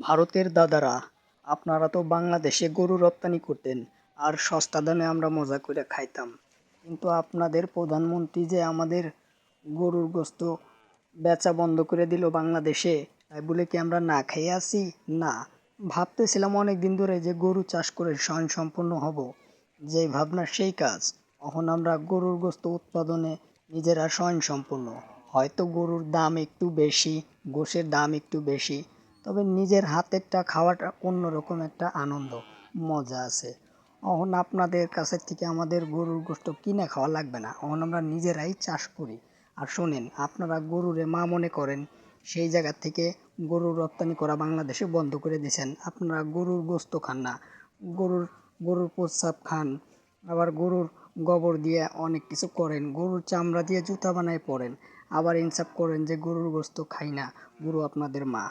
ভারতের দাদারা, আপনারা তো বাংলাদেশে গরু রপ্তানি করতেন, আর সস্তা দামে আমরা মজা করে খাইতাম। কিন্তু আপনাদের প্রধানমন্ত্রী যে আমাদের গরুর গোস্ত বেচা বন্ধ করে দিল বাংলাদেশে, তাই বলে কি আমরা না খেয়ে আসি না। ভাবতেছিলাম অনেক দিন ধরে যে গরু চাষ করে স্বয়ংসম্পূর্ণ হব। যে ভাবনা, সেই কাজ। এখন আমরা গরুর গোস্ত উৎপাদনে নিজেরা স্বয়ংসম্পূর্ণ। হয়তো গরুর দাম একটু বেশি, গোশের দাম একটু বেশি তবে নিজের হাতেরটা খাওয়াটা অন্যরকম একটা আনন্দ, মজা আছে। অহন আপনাদের কাছের থেকে আমাদের গরুর গোস্ত কিনে খাওয়া লাগবে না। এখন আমরা নিজেরাই চাষ করি। আর শোনেন, আপনারা গরুরে মা মনে করেন, সেই জায়গা থেকে গরুর রপ্তানি করা বাংলাদেশে বন্ধ করে দিয়েছেন। আপনারা গরুর গোস্ত খান না। গরুর গরুর প্রস্রাব খান। আবার গরুর গোবর দিয়ে অনেক কিছু করেন। গরুর চামড়া দিয়ে জুতা বানায় পরেন আবার ইনসাফ করেন যে গরুর গোস্ত খাই না। গরু আপনাদের মা।